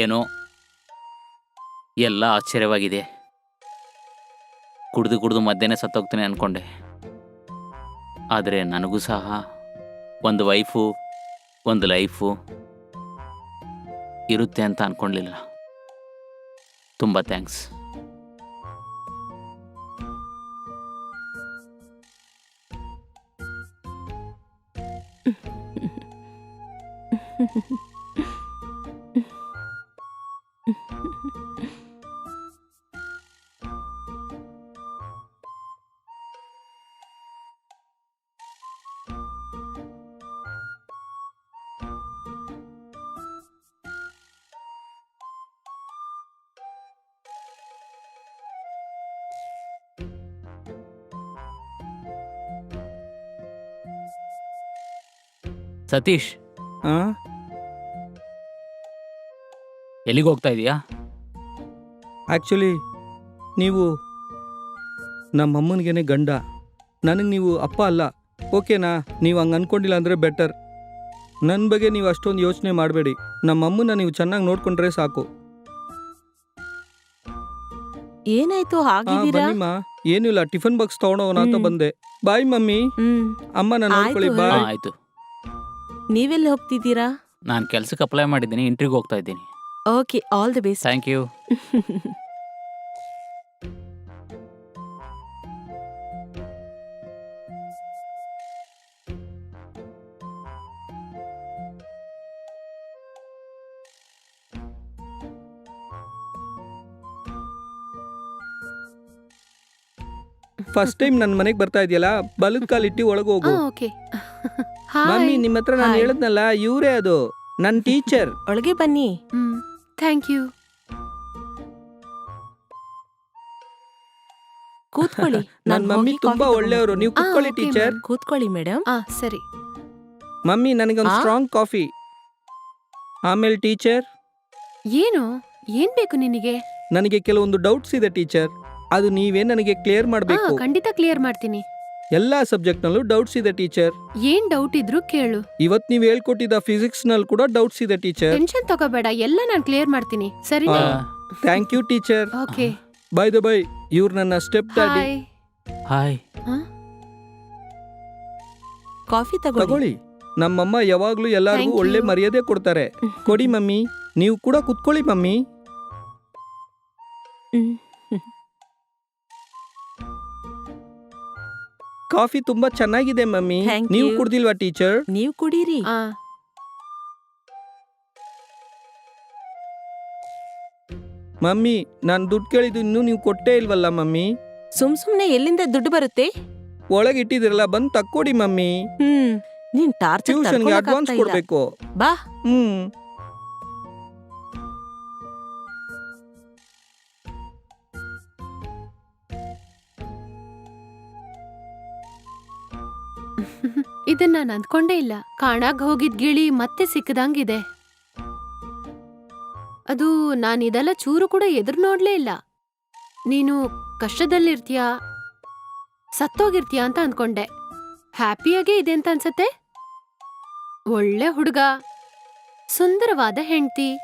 ಏನೋ ಎಲ್ಲ ಆಶ್ಚರ್ಯವಾಗಿದೆ. ಕುಡಿದು ಕುಡಿದು ಮಧ್ಯಾಹ್ನ ಸತ್ತೋಗ್ತೀನಿ ಅಂದ್ಕೊಂಡೆ ಆದರೆ ನನಗೂ ಸಹ ಒಂದು ವೈಫು, ಒಂದು ಲೈಫು ಇರುತ್ತೆ ಅಂತ ಅಂದ್ಕೊಳ್ಳಿಲ್ಲ ತುಂಬ ಥ್ಯಾಂಕ್ಸ್. ಸತೀಶ್? ಹಾಂ? ಎಲ್ಲಿಗೆ ಹೋಗ್ತಾ ಇದೀಯಾ? ಆ್ಯಕ್ಚುಲಿ ನೀವು ನಮ್ಮ ಅಮ್ಮನಿಗೇನೆ ಗಂಡ. ನನಗೆ ನೀವು ಅಪ್ಪ ಅಲ್ಲ. ಓಕೆನಾ? ನೀವು ಹಂಗೆ ಅನ್ಕೊಂಡಿಲ್ಲ ಅಂದರೆ ಬೆಟರ್ ನನ್ನ ಬಗ್ಗೆ ನೀವು ಅಷ್ಟೊಂದು ಯೋಚನೆ ಮಾಡಬೇಡಿ. ನಮ್ಮಮ್ಮನ ನೀವು ಚೆನ್ನಾಗಿ ನೋಡ್ಕೊಂಡ್ರೆ ಸಾಕು. ಏನಾಯ್ತು? ಹಾ ಹಾಗಿದ್ದೀರಾ ಬನ್ನಿಮ್ಮ. ಏನಿಲ್ಲ ಟಿಫನ್ ಬಾಕ್ಸ್ ತೊಗೊಂಡೋಗೋಣ ಅಂತ ಹ್ಮ್. ಬಂದೆ. Bye mummy. ಅಮ್ಮ ನಾನು ನೋಡ್ಕೊಳ್ಳಿ ಆಯ್ತು, ಬಾಯ್. ಆಯಿತು. ನೀವೆಲ್ಲಿ ಹೋಗ್ತಿದ್ದೀರಾ? ನಾನು ಕೆಲಸಕ್ಕೆ ಅಪ್ಲೈ ಮಾಡಿದ್ದೀನಿ ಇಂಟ್ರಿಗೆ ಹೋಗ್ತಾ ಇದ್ದೀನಿ. Okay all the best thank you first time ನನ್ನ ಮನೆಗೆ ಬರ್ತಾ ಇದೆಯಲ್ಲ ಬಲದ ಕಾಲಿಟ್ಟು ಒಳಗೆ ಹೋಗು. ಓಕೆ ಮಮ್ಮಿ ನಿಮ್ಮ ಹತ್ರ ನಾನು. ಹೇಳಿದ್ನಲ್ಲ ಇವರೇ ಅದು ನನ್ನ ಟೀಚರ್. ಒಳಗೆ ಬನ್ನಿ. ಹ್ಮ್ ಥ್ಯಾಂಕ್ ಯು ಕೂತ್ಕೊಳ್ಳಿ. ನನ್ನ ನಾನ್ ಮಮ್ಮಿ ಹೋಗಿ ತುಂಬಾ coffee ಒಳ್ಳೆಯವರು ನೀವು ಕೂತ್ಕೊಳ್ಳಿ ಕುತ್ಕೊಳ್ಳಿ okay, ಟೀಚರ್. ಕೂತ್ಕೊಳ್ಳಿ ಮೇಡಮ್ ಆ ಸರಿ. ಮಮ್ಮಿ ನನಗೊಂದು ಆ? ಸ್ಟ್ರಾಂಗ್ ಕಾಫಿ ಆಮೇಲೆ ಟೀಚರ್. ಏನು? ಏನ್ ಬೇಕು ನಿನಗೆ? ನನಗೆ ಕೆಲವೊಂದು ಡೌಟ್ಸ್ ಇದೆ ಟೀಚರ್. ಅದು ನೀವೇ ನನಗೆ ಕ್ಲಿಯರ್ ಆ ಮಾಡಬೇಕು ಖಂಡಿತ ಕ್ಲಿಯರ್ ಮಾಡ್ತೀನಿ. ಎಲ್ಲಾ ಸಬ್ಜೆಕ್ಟ್ ನಲ್ಲೂ ಡೌಟ್ಸ್ ಇದೆ ಟೀಚರ್ ಏನ್ ಡೌಟ್ ಇದ್ರು ಕೇಳು. ಇವತ್ ನೀವು ಹೇಳ್ಕೊಟ್ಟಿದ್ದ ಫಿಸಿಕ್ಸ್ನಲ್ಲಿ ಕೂಡ ಡೌಟ್ಸ್ ಇದೆ ಟೀಚರ್ ಟೆನ್ಷನ್ ತಗೋಬೇಡ ಎಲ್ಲ ನಾನು ಕ್ಲಿಯರ್ ಮಾಡ್ತೀನಿ. ಸರಿ thank you teacher okay by the by ಇವ್ರು ನನ್ನ step daddy hi hi coffee ತಗೊಳ್ಳಿ. ತಗೊಳ್ಳಿ. ನಮ್ಮಮ್ಮ ಯಾವಾಗ್ಲೂ ಎಲ್ಲಾರ್ಗೂ Thank ಒಳ್ಳೆ ಮರ್ಯಾದೆ ಕೊಡ್ತಾರೆ. ಕೊಡಿ ಮಮ್ಮಿ ನೀವು ಕೂಡ ಕುತ್ಕೊಳ್ಳಿ ಮಮ್ಮಿ. ಹ್ಮ್. ಕಾಫಿ ತುಂಬಾ ಚೆನ್ನಾಗಿದೆ ಮಮ್ಮಿ. Thank ನೀವು you. ಕುಡ್ದಿಲ್ವಾ ಟೀಚರ್? ನೀವು ಕುಡೀರಿ. ಆ. ಮಮ್ಮಿ ನಾನು ದುಡ್ಡು ಕೇಳಿದ್ದು ಇನ್ನೂ ನೀವು ಕೊಟ್ಟೇ ಇಲ್ವಲ್ಲ ಮಮ್ಮಿ? ಸುಮ್ ಸುಮ್ನೆ ಎಲ್ಲಿಂದ ದುಡ್ಡು ಬರುತ್ತೆ? ಒಳಗೆ ಇಟ್ಟಿದಿರಲ್ಲ ಬಂದ್ ತಕ್ಕೊಡಿ ಮಮ್ಮಿ. ಹ್ಮ್. ನೀನ್ ಟಾರ್ಚರ್ ಟ್ಯೂಷನ್ಗೆ ಅಡ್ವಾನ್ಸ್ ಕೊಡ್ಬೇಕು. ಬಾ. ಹ್ಮ್. ಇದನ್ನ ನಾನು ಅಂದ್ಕೊಂಡೇ ಇಲ್ಲ. ಕಾಣಾಗ್ ಹೋಗಿದ್ ಗಿಳಿ ಮತ್ತೆ ಸಿಕ್ಕದಂಗಿದೆ. ಅದು ನಾನು ಇದೆಲ್ಲ ಚೂರು ಕೂಡ ಎದುರು ನೋಡ್ಲೇ ಇಲ್ಲ. ನೀನು ಕಷ್ಟದಲ್ಲಿರ್ತೀಯ? ಸತ್ತೋಗಿರ್ತೀಯ ಅಂತ ಅಂದ್ಕೊಂಡೆ ಹ್ಯಾಪಿಯಾಗೇ ಇದೆ ಅಂತ ಅನ್ಸತ್ತೆ? ಒಳ್ಳೆ ಹುಡುಗ. ಸುಂದರವಾದ ಹೆಂಡ್ತಿ.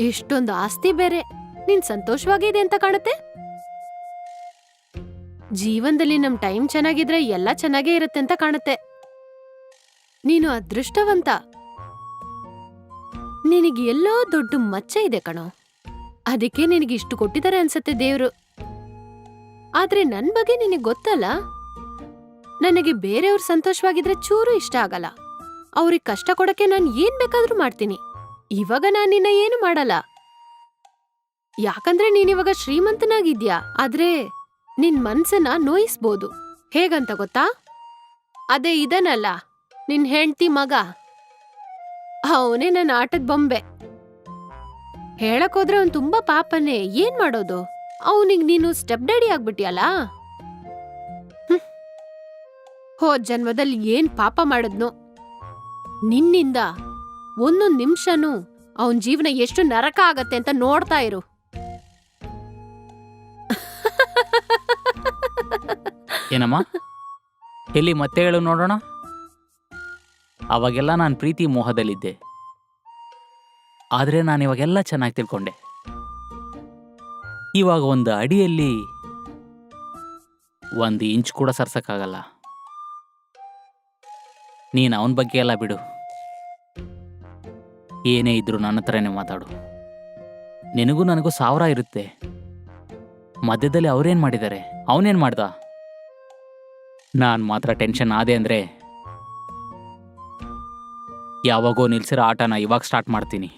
ಇಷ್ಟೊಂದು ಆಸ್ತಿ ಬೇರೆ. ನೀನ್ ಸಂತೋಷವಾಗಿದೆ ಅಂತ ಕಾಣುತ್ತೆ? ಜೀವನದಲ್ಲಿ ನಮ್ ಟೈಮ್ ಚೆನ್ನಾಗಿದ್ರೆ ಎಲ್ಲ ಚೆನ್ನಾಗೇ ಇರುತ್ತೆ ಅಂತ ಕಾಣುತ್ತೆ. ನೀನು ಅದೃಷ್ಟವಂತ. ನಿನಗೆ ಎಲ್ಲೋ ದೊಡ್ಡ ಮಚ್ಚ ಇದೆ ಕಣೋ. ಅದಕ್ಕೆ ನಿನಗೆ ಇಷ್ಟು ಕೊಟ್ಟಿದ್ದಾರೆ ಅನ್ಸತ್ತೆ ದೇವ್ರು. ಆದ್ರೆ ನನ್ ಬಗ್ಗೆ ನಿನಗೆ ಗೊತ್ತಲ್ಲ? ನನಗೆ ಬೇರೆಯವ್ರು ಸಂತೋಷವಾಗಿದ್ರೆ ಚೂರು ಇಷ್ಟ ಆಗಲ್ಲ. ಅವ್ರಿಗೆ ಕಷ್ಟ ಕೊಡಕ್ಕೆ ನಾನು ಏನ್ ಬೇಕಾದ್ರೂ ಮಾಡ್ತೀನಿ. ಇವಾಗ ನಾನು ನಿನ್ನ ಏನು ಮಾಡಲ್ಲ. ಯಾಕಂದ್ರೆ ನೀನಿವಾಗ ಶ್ರೀಮಂತನಾಗಿದ್ಯಾ, ಆದ್ರೆ ನಿನ್ ಮನ್ಸನ್ನ ನೋಯಿಸ್ಬೋದು. ಹೇಗಂತ ಗೊತ್ತಾ? ಅದೇ ಇದನಲ್ಲ ನಿನ್ ಹೆಂಡ್ತಿ ಮಗ. ಅವನೇ ನನ್ನ ಆಟದ ಬೊಂಬೆ. ಹೇಳಕ್ಕೋದ್ರೆ ಅವ್ನು ತುಂಬಾ ಪಾಪನೇ, ಏನ್ ಮಾಡೋದು? ಅವನಿಗ್ ನೀನು ಸ್ಟೆಪ್ ಡ್ಯಾಡಿ ಆಗ್ಬಿಟ್ಟಿಯಲ್ಲ. ಹೋದ್ ಜನ್ಮದಲ್ಲಿ ಏನ್ ಪಾಪ ಮಾಡಿದ್ನೋ. ನಿನ್ನಿಂದ ಒಂದೊಂದ್ ನಿಮಿಷನೂ ಅವನ್ ಜೀವನ ಎಷ್ಟು ನರಕ ಆಗತ್ತೆ ಅಂತ ನೋಡ್ತಾ ಇರು. ಏನಮ್ಮ? ಎಲ್ಲಿ ಮತ್ತೆ ಹೇಳು ನೋಡೋಣ? ಅವಾಗೆಲ್ಲ ನಾನು ಪ್ರೀತಿ ಮೋಹದಲ್ಲಿದ್ದೆ. ಆದರೆ ನಾನು ಇವಾಗೆಲ್ಲ ಚೆನ್ನಾಗಿ ತಿಳ್ಕೊಂಡೆ. ಇವಾಗ ಒಂದು ಅಡಿಯಲ್ಲಿ ಒಂದು ಇಂಚ್ ಕೂಡ ಸರ್ಸಕ್ಕಾಗಲ್ಲ. ನೀನು ಅವನ ಬಗ್ಗೆ ಎಲ್ಲ ಬಿಡು. ಏನೇ ಇದ್ರೂ ನನ್ನ ಹತ್ರನೇ ಮಾತಾಡು. ನಿನಗೂ ನನಗೂ ಸಾವಿರ ಇರುತ್ತೆ. ಮಧ್ಯದಲ್ಲಿ ಅವ್ರೇನ್ ಮಾಡಿದ್ದಾರೆ? ಅವನೇನ್ ಮಾಡ್ದ? ನಾನು ಮಾತ್ರ ಟೆನ್ಷನ್ ಆದೆ ಅಂದ್ರೆ ಯಾವಾಗೋ ನಿಲ್ಸಿರೋ ಆಟನ ಇವಾಗ ಸ್ಟಾರ್ಟ್ ಮಾಡ್ತೀನಿ.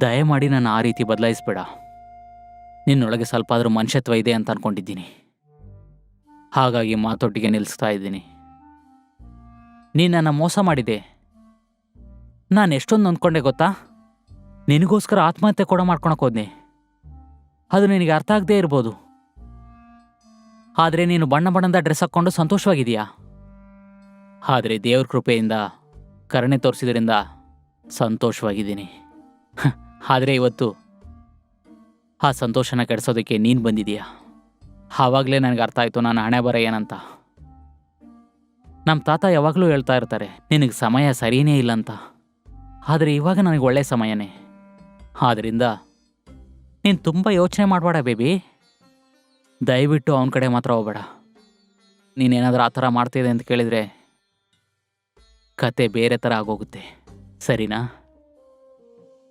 ದಯಮಾಡಿ ನಾನು ಆ ರೀತಿ ಬದಲಾಯಿಸ್ಬೇಡ. ನಿನ್ನೊಳಗೆ ಸ್ವಲ್ಪ ಆದರೂ ಮನುಷ್ಯತ್ವ ಇದೆ ಅಂತ ಅನ್ಕೊಂಡಿದ್ದೀನಿ. ಹಾಗಾಗಿ ಮಾತೊಟ್ಟಿಗೆ ನಿಲ್ಲಿಸ್ತಾ ಇದ್ದೀನಿ. ನೀನು ನನ್ನ ಮೋಸ ಮಾಡಿದೆ. ನಾನು ಎಷ್ಟೊಂದು ಅಂದ್ಕೊಂಡೆ ಗೊತ್ತಾ? ನಿನಗೋಸ್ಕರ ಆತ್ಮಹತ್ಯೆ ಕೂಡ ಮಾಡ್ಕೊಳಕ್ ಹೋದ್ನಿ. ಅದು ನಿನಗೆ ಅರ್ಥ ಆಗದೇ ಇರ್ಬೋದು. ಆದರೆ ನೀನು ಬಣ್ಣ ಬಣ್ಣದ ಡ್ರೆಸ್ ಹಾಕ್ಕೊಂಡು ಸಂತೋಷವಾಗಿದೆಯಾ ಆದರೆ ದೇವ್ರ ಕೃಪೆಯಿಂದ, ಕರುಣೆ ತೋರಿಸಿದ್ರಿಂದ ಸಂತೋಷವಾಗಿದ್ದೀನಿ. ಆದರೆ ಇವತ್ತು ಆ ಸಂತೋಷನ ಕೆಡಿಸೋದಕ್ಕೆ ನೀನು ಬಂದಿದೀಯಾ ಆವಾಗಲೇ ನನಗೆ ಅರ್ಥ ಆಯಿತು ನಾನು ಹಣೆ ಬರ ಏನಂತ. ನಮ್ಮ ತಾತ ಯಾವಾಗಲೂ ಹೇಳ್ತಾ ಇರ್ತಾರೆ, ನಿನಗೆ ಸಮಯ ಸರಿಯೇ ಇಲ್ಲ ಅಂತ ಆದರೆ ಇವಾಗ ನನಗೆ ಒಳ್ಳೆಯ ಸಮಯನೇ. ಆದ್ದರಿಂದ ನೀನು ತುಂಬ ಯೋಚನೆ ಮಾಡಬೇಡ, ಬೇಬಿ. ದಯವಿಟ್ಟು ಅವನ ಕಡೆ ಮಾತ್ರ ಹೋಗಬೇಡ. ನೀನೇನಾದರೂ ಆ ಥರ ಮಾಡ್ತಿದೆ ಅಂತ ಕೇಳಿದರೆ ಕತೆ ಬೇರೆ ಥರ ಆಗೋಗುತ್ತೆ. ಸರಿನಾ?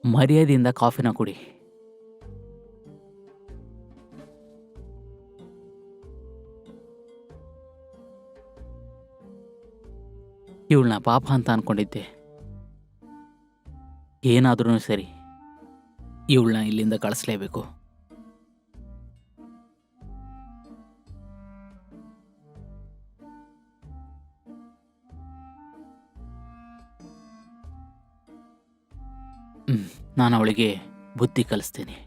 ಮರ್ಯಾದೆಯಿಂದ ಕಾಫಿನ ಕುಡಿ. ಇವಳನ್ನ ಪಾಪ ಅಂತ ಅನ್ಕೊಂಡಿದ್ದೆ. ಏನಾದ್ರೂ ಸರಿ. ಇವಳನ್ನ ಇಲ್ಲಿಂದ ಕಳಿಸ್ಲೇಬೇಕು. ನಾನು ಅವಳಿಗೆ ಬುದ್ಧಿ ಕಲಿಸ್ತೀನಿ.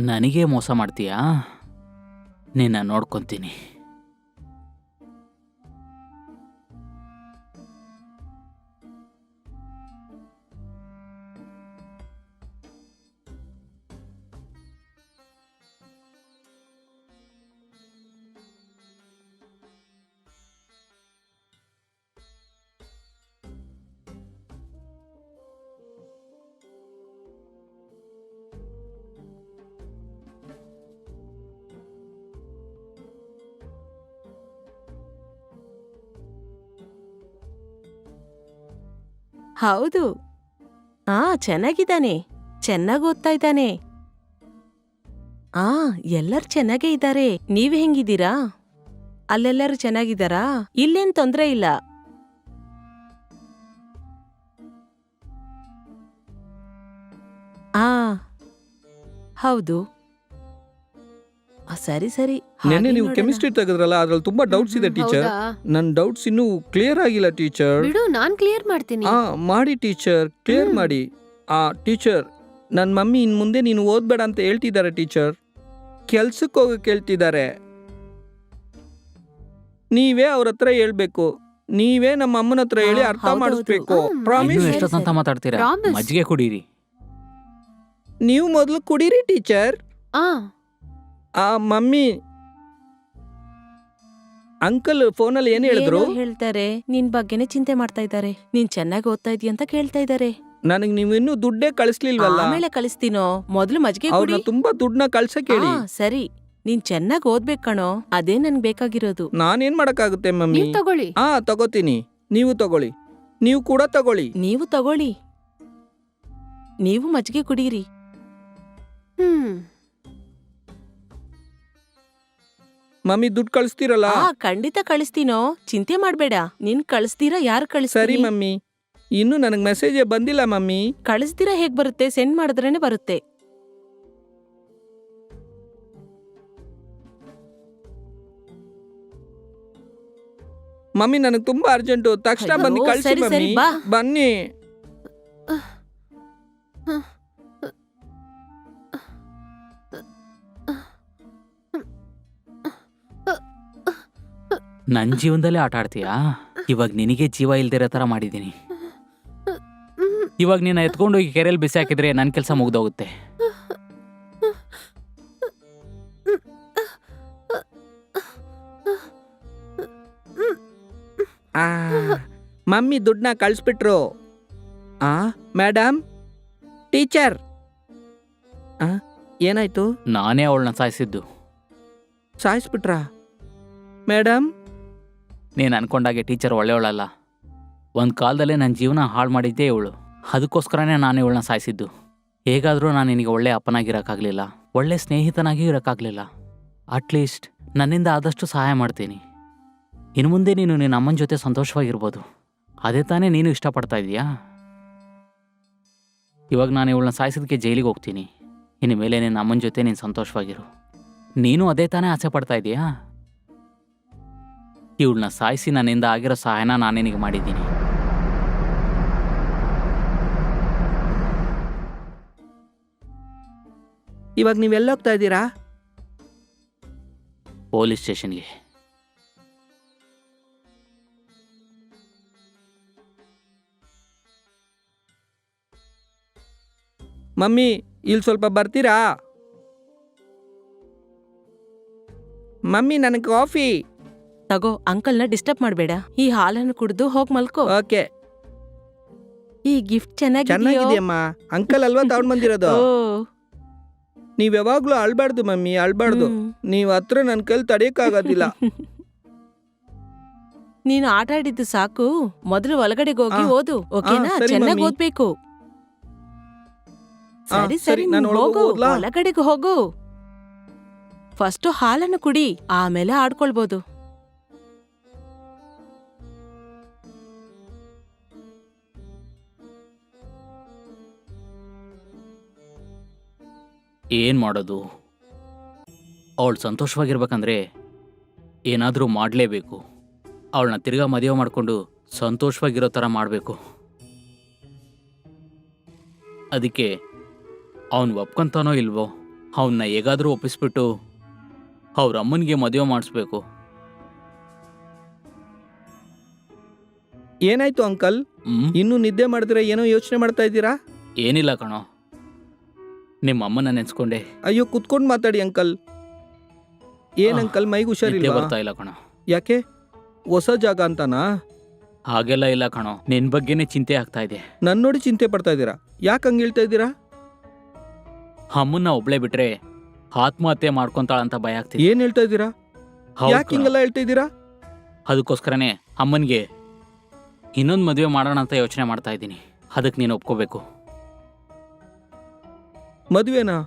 ನನಗೆ ಮೋಸ ಮಾಡ್ತೀಯಾ? ನಿನ್ನ ನೋಡ್ಕೊತೀನಿ. ಹೌದು. ಆ, ಚೆನ್ನಾಗಿದ್ದಾನೆ. ಚೆನ್ನಾಗಿ ಓದ್ತಾ ಇದ್ದಾನೆ. ಆ, ಎಲ್ಲರೂ ಚೆನ್ನಾಗೇ ಇದ್ದಾರೆ. ನೀವ್ ಹೆಂಗಿದ್ದೀರಾ? ಅಲ್ಲೆಲ್ಲರೂ ಚೆನ್ನಾಗಿದ್ದಾರಾ? ಇಲ್ಲೇನ್ ತೊಂದರೆ ಇಲ್ಲ. ಆ, ಹೌದು. ಆ, ಸರಿ ಸರಿ. ನೆನ್ನೆ ಹಾಗೆ ನೀವು ನೋಡೋಣ. ಕೆಮಿಸ್ಟ್ರಿ ತೆಗೆದ್ರಲ್ಲ ಅದ್ರಲ್ಲಿ ತುಂಬಾ ಡೌಟ್ಸ್ ಇದೆ ಟೀಚರ್ ಹೌದಾ? ನನ್ನ ಡೌಟ್ಸ್ ಇನ್ನೂ ಕ್ಲಿಯರ್ ಆಗಿಲ್ಲ ಟೀಚರ್ ಬಿಡು ನಾನ್ ಕ್ಲಿಯರ್ ಮಾಡ್ತೀನಿ. ಹಾ ಮಾಡಿ ಟೀಚರ್ ಕ್ಲಿಯರ್ ಹ್ಮ್. ಮಾಡಿ. ಆ ಟೀಚರ್ ನನ್ನ ಮಮ್ಮಿ ಇನ್ ಮುಂದೆ ನೀನು ಓದ್ಬೇಡ ಅಂತ ಹೇಳ್ತಿದ್ದಾರೆ ಟೀಚರ್ ಕೆಲ್ಸಕ್ಕೆ ಹೋಗಕ್ಕೆ ಹೇಳ್ತಿದ್ದಾರೆ ನೀವೇ ಅವ್ರ ಹತ್ರ ಹೇಳ್ಬೇಕು. ನೀವೇ ನಮ್ಮ ಅಮ್ಮನ ಹತ್ರ ಹೇಳಿ ಹಾ, ಅರ್ಥ ಹೌದೌದು. ಮಾಡಿಸ್ಬೇಕು. ಹ್ಮ್, ಪ್ರಾಮಿಸ್ ಇನ್ನೂ ಸರಿ, ಎಷ್ಟೊತ್ತಂತ ಸರಿ. ಮಾತಾಡ್ತೀರಾ? Promise. ಮಜ್ಜಿಗೆ ಕುಡೀರಿ. ನೀವು ಮೊದಲು ಕುಡೀರಿ ಟೀಚರ್ ಆ. ಆ ಮಮ್ಮಿ ಅಂಕಲ್ ಫೋನಲ್ಲಿ ಏನು ಹೇಳಿದ್ರು? ಏನೋ ಹೇಳ್ತಾರೆ. ನಿನ್ ಬಗ್ಗೆನೇ ಚಿಂತೆ ಮಾಡ್ತಾ ಇದ್ದಾರೆ. ನೀನ್ ಚೆನ್ನಾಗಿ ಓದ್ತಾ ಇದೀಯ ಅಂತ ಕೇಳ್ತಾ ಇದ್ದಾರೆ. ನನಗ್ ನೀವು ಇನ್ನೂ ದುಡ್ಡೇ ಕಳಿಸ್ಲಿಲ್ವಲ್ಲ? ಆಮೇಲೆ ಕಳಿಸ್ತೀನೋ? ಮೊದ್ಲು ಮಜ್ಜಿಗೆ ಕುಡಿ. ತುಂಬಾ ದುಡ್ಡನ್ನ ಕಳ್ಸಕ್ ಹೇಳಿ ಸರಿ. ನೀನ್ ಚೆನ್ನಾಗ್ ಓದ್ಬೇಕ್ ಕಣೋ. ಅದೇ ನನ್ಗೆ ಬೇಕಾಗಿರೋದು. ನಾನೇನ್ ಮಾಡಕ್ಕಾಗುತ್ತೆ ಮಮ್ಮಿ? ನೀವ್ ತಗೊಳ್ಳಿ. ಹಾ ತಗೋತೀನಿ. ನೀವು ತಗೊಳ್ಳಿ. ನೀವು ಕೂಡ ತಗೊಳ್ಳಿ. ನೀವು ತಗೊಳ್ಳಿ. ನೀವು ಮಜ್ಜಿಗೆ ಕುಡೀರಿ. ಹ್ಮ್. ಮಮ್ಮಿ ದುಡ್ಡು ಕಳಿಸ್ತೀರಲ್ಲ? ಆ ಖಂಡಿತ ಕಳಿಸ್ತೀನೋ. ಚಿಂತೆ ಮಾಡಬೇಡ. ನಿನ್ ಕಳಿಸ್ತೀರಾ ಯಾರು ಸರಿ ಕಳಿಸ್ತೀರಿ ಮಮ್ಮಿ. ಇನ್ನು ನನಗೆ ಮೆಸೇಜೇ ಬಂದಿಲ್ಲ ಮಮ್ಮಿ. ಕಳಿಸ್ತೀರಾ ಹೇಗ್ ಬರುತ್ತೆ? ಸೆಂಡ್ ಮಾಡಿದ್ರೇನೆ ಬರುತ್ತೆ. ಮಮ್ಮಿ ನನಗೆ ತುಂಬಾ ಅರ್ಜೆಂಟು ತಕ್ಷಣ ಅಯ್ಯೋ, ಬಂದು ಕಳಿಸಿ ಸರಿ, ಸರಿ, ಮಮ್ಮಿ. ಬಾ. ಬನ್ನಿ. ನನ್ನ ಜೀವನದಲ್ಲೇ ಆಟ ಆಡ್ತೀಯಾ? ಇವಾಗ ನಿನಗೆ ಜೀವ ಇಲ್ದಿರೋ ಥರ ಮಾಡಿದ್ದೀನಿ. ಇವಾಗ ನೀನು ಎತ್ಕೊಂಡೋಗಿ ಕೆರೆಯಲ್ಲಿ ಬಿಸಿ ಹಾಕಿದ್ರೆ ನನ್ನ ಕೆಲಸ ಮುಗ್ದೋಗುತ್ತೆ. ಆ ಮಮ್ಮಿ ದುಡ್ಡನ್ನ ಕಳಿಸ್ಬಿಟ್ರು. ಆ ಮೇಡಮ್ ಟೀಚರ್? ಆ ಏನಾಯ್ತು? ನಾನೇ ಅವಳನ್ನ ಸಾಯಿಸಿದ್ದು. ಸಾಯಿಸ್ಬಿಟ್ರಾ? ಮೇಡಮ್ ನೀನು ಅನ್ಕೊಂಡಾಗೆ ಟೀಚರ್ ಒಳ್ಳೆಯವಳಲ್ಲ. ಒಂದು ಕಾಲದಲ್ಲೇ ನನ್ನ ಜೀವನ ಹಾಳು ಮಾಡಿದ್ದೇ ಇವಳು. ಅದಕ್ಕೋಸ್ಕರನೇ ನಾನು ಇವಳನ್ನ ಸಾಯಿಸಿದ್ದು. ಹೇಗಾದರೂ ನಾನು ನಿನಗೆ ಒಳ್ಳೆ ಅಪ್ಪನಾಗಿರೋಕ್ಕಾಗಲಿಲ್ಲ. ಒಳ್ಳೆ ಸ್ನೇಹಿತನಾಗಿ ಇರೋಕ್ಕಾಗಲಿಲ್ಲ. ಅಟ್ಲೀಸ್ಟ್ ನನ್ನಿಂದ ಆದಷ್ಟು ಸಹಾಯ ಮಾಡ್ತೀನಿ. ಇನ್ನು ಮುಂದೆ ನೀನು ನಿನ್ನ ಅಮ್ಮನ ಜೊತೆ ಸಂತೋಷವಾಗಿರ್ಬೋದು. ಅದೇ ತಾನೇ ನೀನು ಇಷ್ಟಪಡ್ತಾ ಇದೀಯಾ ಇವಾಗ ನಾನು ಇವಳನ್ನ ಸಾಯಿಸೋದಕ್ಕೆ ಜೈಲಿಗೆ ಹೋಗ್ತೀನಿ. ಇನ್ನು ಮೇಲೆ ನಿನ್ನ ಅಮ್ಮನ ಜೊತೆ ನೀನು ಸಂತೋಷವಾಗಿರು. ನೀನು ಅದೇ ತಾನೇ ಆಸೆ ಪಡ್ತಾ ಇದೀಯಾ ಇವಳನ್ನ ಸಾಯಿಸಿ ನನ್ನಿಂದ ಆಗಿರೋ ಸಹಾಯನ ನಾನು ನಿನಗೆ ಮಾಡಿದ್ದೀನಿ. ಇವಾಗ ಹೋಗ್ತಾ ಇದ್ದೀರಾ? ಪೊಲೀಸ್ ಸ್ಟೇಷನ್ಗೆ. ಮಮ್ಮಿ ಇಲ್ಲಿ ಸ್ವಲ್ಪ ಬರ್ತೀರಾ? ಮಮ್ಮಿ ನನಗೆ ಕಾಫಿ. ತಗೋ ಅಂಕಲ್ನ ಡಿಸ್ಟರ್ಬ್ ಮಾಡಬೇಡ. ಈ ಹಾಲನ್ನು ಕುಡಿದು ಹೋಗ್ ಮಲ್ಕೋ. ಓಕೆ. ಈ ಗಿಫ್ಟ್ ಚೆನ್ನಾಗಿ ಚೆನ್ನಾಗಿದೆಯಮ್ಮ. ಅಂಕಲ್ ಅಲ್ವಾ ತಗೊಂಡ್ ಬಂದಿರೋದು? ನೀವ್ ಯಾವಾಗ್ಲೂ ಅಳ್ಬಾರ್ದು ಮಮ್ಮಿ ಅಳ್ಬಾರ್ದು. ನೀವ್ ಹತ್ರ ನನ್ ಕೈಲಿ ತಡೆಯಕ್ಕಾಗೋದಿಲ್ಲ. ನೀನು ಆಟ ಆಡಿದ್ದು ಸಾಕು. ಮೊದಲು ಒಳಗಡೆ ಹೋಗಿ ಆ, ಓದು ಓಕೆನಾ? ಸರಿ, ಚೆನ್ನಾಗಿ ಮಮ್ಮಿ. ಓದ್ಬೇಕು. ಆ, ಸರಿ ಸರಿ, ಸರಿ ನಾನ್ ನೀನ್ ಒಳಗ್ ಹೋಗು ಹೋಗ್ಲಾ? ಒಳಗಡೆಗೆ ಹೋಗು. ಫಸ್ಟ್ ಹಾಲನ್ನು ಕುಡಿ ಆಮೇಲೆ ಆಡ್ಕೊಳ್ಬೋದು. ಏನು ಮಾಡೋದು? ಅವಳು ಸಂತೋಷವಾಗಿರ್ಬೇಕಂದ್ರೆ ಏನಾದರೂ ಮಾಡಲೇಬೇಕು. ಅವಳನ್ನ ತಿರ್ಗಾ ಮದುವೆ ಮಾಡಿಕೊಂಡು ಸಂತೋಷವಾಗಿರೋ ಥರ ಮಾಡಬೇಕು. ಅದಕ್ಕೆ ಅವನು ಒಪ್ಕೊಂತಾನೋ ಇಲ್ವೋ ಅವನ್ನ ಹೇಗಾದರೂ ಒಪ್ಪಿಸ್ಬಿಟ್ಟು ಅವ್ರ ಅಮ್ಮನಿಗೆ ಮದುವೆ ಮಾಡಿಸ್ಬೇಕು. ಏನಾಯ್ತು ಅಂಕಲ್? ಹ್ಮ್? ಇನ್ನು ನಿದ್ದೆ ಮಾಡಿದ್ರೆ ಏನೋ ಯೋಚನೆ ಮಾಡ್ತಾ ಇದ್ದೀರಾ? ಏನಿಲ್ಲ ಕಣೋ. ನಿಮ್ಮ ಅಮ್ಮನ ನೆನ್ಸ್ಕೊಂಡೆ. ಅಯ್ಯೋ ಕುತ್ಕೊಂಡು ಮಾತಾಡಿ ಅಂಕಲ್. ಏನ್ ಆ, ಅಂಕಲ್ ಮೈಗೆ ನಿದ್ದೆ ಹುಷಾರಿಲ್ವಾ ಬರ್ತಾ ಇಲ್ಲ ಕಣೋ. ಯಾಕೆ? ಹೊಸ ಜಾಗ ಅಂತಾನಾ? ಹಾಗೆಲ್ಲ ಇಲ್ಲ ಕಣೋ. ನಿನ್ ಬಗ್ಗೆನೇ ಚಿಂತೆ ಆಗ್ತಾ ಇದೆ. ನನ್ ನೋಡಿ ಚಿಂತೆ ಪಡ್ತಾ ಇದ್ದೀರಾ? ಯಾಕೆ ಹಂಗೆ ಹೇಳ್ತಾ ಇದ್ದೀರಾ? ಅಮ್ಮನ್ನ ಒಬ್ಳೆ ಬಿಟ್ರೆ ಆತ್ಮಹತ್ಯೆ ಮಾಡ್ಕೊಂತಾಳಂತ ಭಯ ಆಗ್ತಿದೆ. ಏನ್ ಹೇಳ್ತಾ ಇದ್ದೀರಾ? ಹೌದ್ ಯಾಕೆ ಕಣೋ. ಹಿಂಗೆಲ್ಲ ಹೇಳ್ತಾ ಇದ್ದೀರಾ? ಅದಕ್ಕೋಸ್ಕರನೇ ಅಮ್ಮನಿಗೆ ಇನ್ನೊಂದು ಮದುವೆ ಮಾಡೋಣ ಅಂತ ಯೋಚನೆ ಮಾಡ್ತಾ ಇದ್ದೀನಿ. ಅದಕ್ಕೆ ನೀನು ಒಪ್ಕೋಬೇಕು. ಮದುವೆನಾ?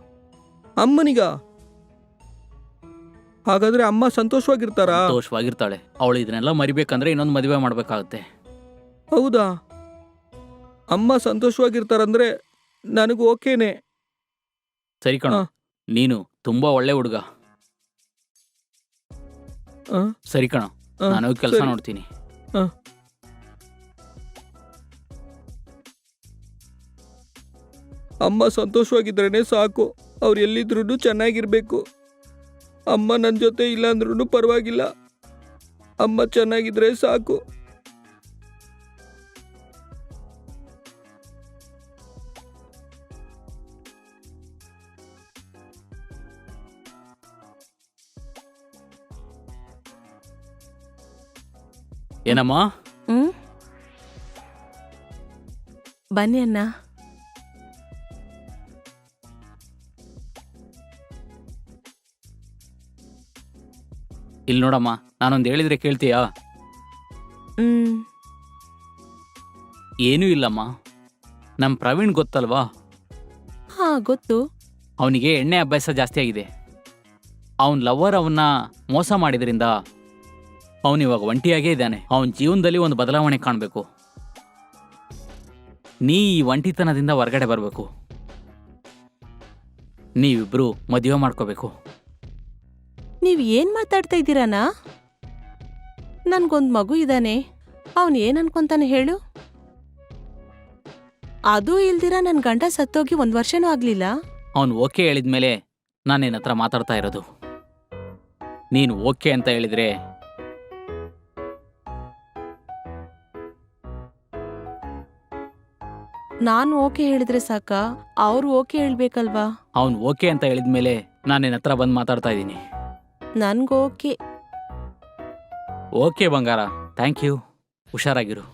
ಅಮ್ಮನಿಗ? ಹಾಗಾದ್ರೆ ಅಮ್ಮ ಸಂತೋಷವಾಗಿರ್ತಾರಾ? ಸಂತೋಷವಾಗಿರ್ತಾಳೆ. ಅವಳು ಇದನ್ನೆಲ್ಲ ಮರಿಬೇಕಂದ್ರೆ ಇನ್ನೊಂದು ಮದುವೆ ಮಾಡ್ಬೇಕಾಗತ್ತೆ. ಹೌದಾ? ಅಮ್ಮ ಸಂತೋಷವಾಗಿರ್ತಾರಂದ್ರೆ ನನಗೂ ಓಕೆನೆ. ಸರಿ ಕಣ. ಹಾ. ನೀನು ತುಂಬಾ ಒಳ್ಳೆ ಹುಡುಗ. ಸರಿ ಕಣ. ಆ, ನಾನು ಕೆಲಸ ಸರಿ. ನೋಡ್ತೀನಿ. ಅಮ್ಮ ಸಂತೋಷವಾಗಿದ್ರೇ ಸಾಕು. ಅವ್ರು ಎಲ್ಲಿದ್ರೂ ಚೆನ್ನಾಗಿರಬೇಕು. ಅಮ್ಮ ನನ್ನ ಜೊತೆ ಇಲ್ಲಾಂದ್ರೂ ಪರವಾಗಿಲ್ಲ. ಅಮ್ಮ ಚೆನ್ನಾಗಿದ್ರೆ ಸಾಕು. ಏನಮ್ಮ? ಹ್ಮ್? ಬನ್ನಿ ಅಣ್ಣ. ಇಲ್ಲಿ ನೋಡಮ್ಮ ನಾನೊಂದು ಹೇಳಿದ್ರೆ ಕೇಳ್ತೀಯಾ? ಹ್ಮ್. ಏನೂ ಇಲ್ಲಮ್ಮ. ನಮ್ಮ ಪ್ರವೀಣ್ ಗೊತ್ತಲ್ವಾ? ಹಾ ಗೊತ್ತು. ಅವನಿಗೆ ಎಣ್ಣೆ ಅಭ್ಯಾಸ ಜಾಸ್ತಿ ಆಗಿದೆ. ಅವನ ಲವರ್ ಅವನ್ನ ಮೋಸ ಮಾಡಿದ್ರಿಂದ ಅವನು ಇವಾಗ ಒಂಟಿಯಾಗೇ ಇದ್ದಾನೆ. ಅವನ ಜೀವನದಲ್ಲಿ ಒಂದು ಬದಲಾವಣೆ ಕಾಣಬೇಕು. ನೀ ಈ ಒಂಟಿತನದಿಂದ ಹೊರಗಡೆ ಬರಬೇಕು. ನೀವಿಬ್ರು ಮದುವೆ ಮಾಡ್ಕೋಬೇಕು. ನೀವ್ ಏನ್ ಮಾತಾಡ್ತಾ ಇದ್ದೀರಾನಾ? ನನ್ಗೊಂದ್ ಮಗು ಇದ್ದಾನೆ ಅವನ್ ಏನ್ ಅನ್ಕೊಂತಾನೆ ಹೇಳು? ಅದು ಇಲ್ದಿರ ನನ್ ಗಂಡ ಸತ್ತೋಗಿ ಒಂದ್ ವರ್ಷನೂ ಆಗ್ಲಿಲ್ಲ. ಅವನು ಓಕೆ ಹೇಳಿದ್ಮೇಲೆ ನಾನು ನಿನ್ನ ಹತ್ರ ಮಾತಾಡ್ತಾ ಇರೋದು? ನೀನು ಓಕೆ ಅಂತ ಹೇಳಿದ್ರೆ? ನಾನು ಓಕೆ ಹೇಳಿದ್ರೆ ಸಾಕ? ಅವ್ರು ಓಕೆ ಹೇಳ್ಬೇಕಲ್ವಾ? ಅವನು ಓಕೆ ಅಂತ ಹೇಳಿದ್ಮೇಲೆ ನಾನು ನಿನ್ನ ಹತ್ರ ಬಂದು ಮಾತಾಡ್ತಾ ಇದ್ದೀನಿ? ನನ್ಗೋಕೆ. ಓಕೆ ಬಂಗಾರ. Thank you. ಹುಷಾರಾಗಿರು.